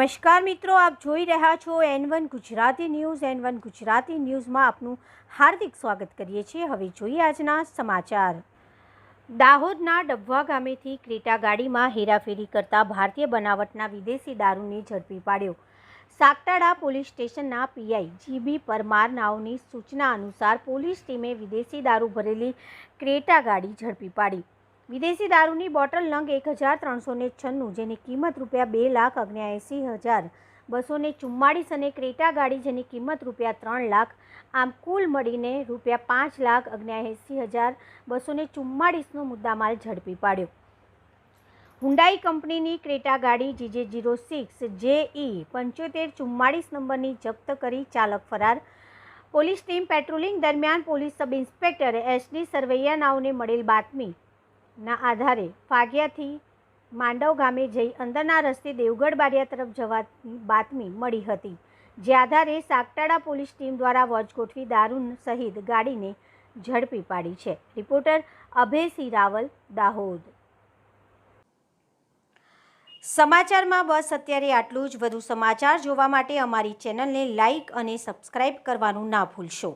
નમસ્કાર મિત્રો, આપ જોઈ રહ્યા છો N one Gujarati news. N one Gujarati ન્યૂઝમાં આપનું હાર્દિક સ્વાગત કરીએ છીએ. હવે જોઈએ આજના સમાચાર. દાહોદના ડબ્વા ગામેથી ક્રેટા ગાડીમાં હેરાફેરી કરતા ભારતીય બનાવટના વિદેશી દારૂને ઝડપી પાડ્યો. સાકટાડા પોલીસ સ્ટેશનના પીઆઈ જીબી પરમાર નાઓની સૂચના અનુસાર પોલીસ ટીમે વિદેશી દારૂ ભરેલી ક્રેટા ગાડી ઝડપી પાડી. વિદેશી દારૂની બોટલ નંગ એક હજાર ત્રણસો ને છન્નું, જેની કિંમત રૂપિયા બે લાખ અગ્યાએંસી હજાર બસો ને ચુમ્માળીસ અને ક્રેટા ગાડી જેની કિંમત રૂપિયા ત્રણ લાખ, આમ કુલ મળીને રૂપિયા પાંચ લાખ અગ્યાએંસી હજાર બસો ને ચુમ્માળીસનો મુદ્દામાલ ઝડપી પાડ્યો. હુંડાઈ કંપનીની ક્રેટા ગાડી જીજે જીરો સિક્સ જે ઈ પંચોતેર ચુમ્માળીસ નંબરની જપ્ત કરી ચાલક ફરાર. પોલીસ ટીમ પેટ્રોલિંગ દરમિયાન police sub inspector SD Sarvaiya નાઓને મળેલ બાતમી ના આધારે ફાગિયાથી માંડવ ગામે જઈ અંદરના રસ્તે દેવગઢ બારિયા તરફ જવા બાતમી મળી હતી, જે આધારે સાગટાડા પોલીસ ટીમ દ્વારા વોચ ગોઠવી દારૂ સહિત ગાડીને ઝડપી પાડી છે. રિપોર્ટર અભયસિંહ રાવલ, દાહોદ. સમાચારમાં બસ, અત્યારે આટલું જ. વધુ સમાચાર જોવા માટે અમારી ચેનલને લાઈક અને સબસ્ક્રાઇબ કરવાનું ના ભૂલશો.